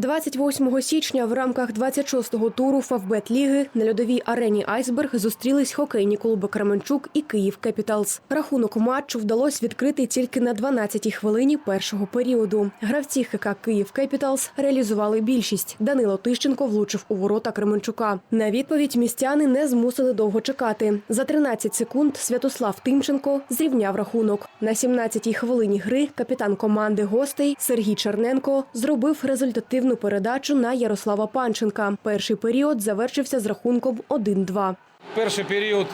28 січня в рамках 26-го туру Фавбет Ліги на льодовій арені Айсберг зустрілись хокейні клуби Кременчук і Київ Кепіталс. Рахунок матчу вдалося відкрити тільки на 12-й хвилині першого періоду. Гравці ХК Київ Кепіталс реалізували більшість. Данило Тищенко влучив у ворота Кременчука. На відповідь містяни не змусили довго чекати. За 13 секунд Святослав Тимченко зрівняв рахунок. На 17-й хвилині гри капітан команди гостей Сергій Черненко зробив результативну передачу на Ярослава Панченка. Перший період завершився з рахунком 1-2. Перший період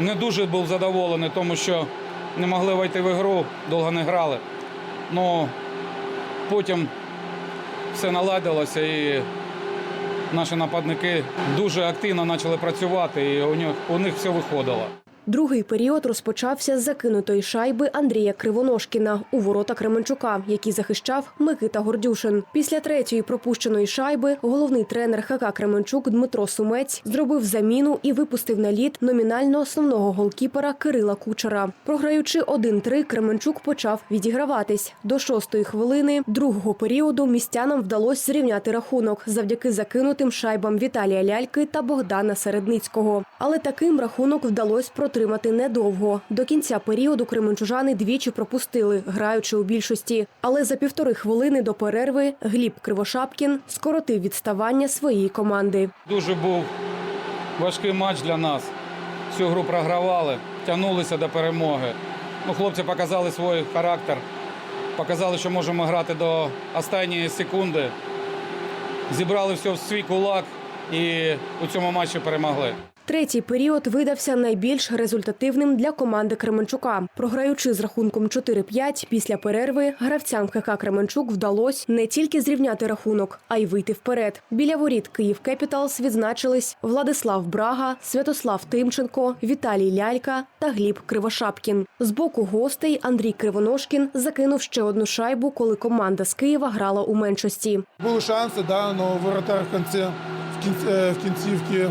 не дуже був задоволений, тому що не могли вийти в ігру, довго не грали. Ну потім все наладилося і наші нападники дуже активно почали працювати, і у них, у них все виходило. Другий період розпочався з закинутої шайби Андрія Кривоножкіна у ворота Кременчука, який захищав Микита Гордюшин. Після третьої пропущеної шайби головний тренер ХК Кременчук Дмитро Сумець зробив заміну і випустив на лід номінально основного голкіпера Кирила Кучера. Програючи 1-3, Кременчук почав відіграватись. До шостої хвилини другого періоду містянам вдалося зрівняти рахунок завдяки закинутим шайбам Віталія Ляльки та Богдана Середницького. Але таким рахунок вдалося протримати недовго. До кінця періоду кременчужани двічі пропустили, граючи у більшості. Але за півтори хвилини до перерви Гліб Кривошапкін скоротив відставання своєї команди. Дуже був важкий матч для нас. Всю гру програвали, тягнулися до перемоги. Ну, хлопці показали свій характер, показали, що можемо грати до останньої секунди. Зібрали все в свій кулак і у цьому матчі перемогли. Третій період видався найбільш результативним для команди Кременчука. Програючи з рахунком 4-5, після перерви гравцям ХК Кременчук вдалося не тільки зрівняти рахунок, а й вийти вперед. Біля воріт Київ Кепіталс відзначились Владислав Брага, Святослав Тимченко, Віталій Лялька та Гліб Кривошапкін. З боку гостей Андрій Кривоножкін закинув ще одну шайбу, коли команда з Києва грала у меншості. Були шанси, да, але воротар в кінці, е, в кінцівці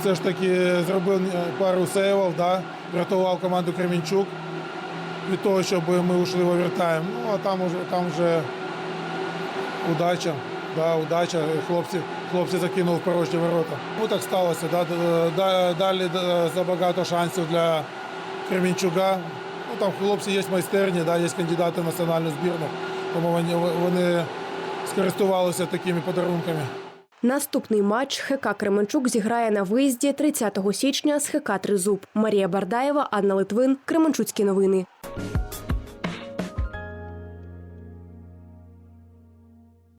все ж таки зробив е, пару сейвів, да, врятував команду Кремінчук від того, щоб ми йшли в овертайм. Ну, а там вже, там вже удача. Да, удача. Хлопці, хлопці закинули порожні ворота. Ну так сталося. Да, далі забагато шансів для Кремінчука. Ну, там хлопці є майстерні, да, є кандидати в національну збірну, тому вони, вони скористувалися такими подарунками. Наступний матч ХК Кременчук зіграє на виїзді 30 січня з ХК Тризуб. Марія Бардаєва, Анна Литвин, Кременчуцькі новини.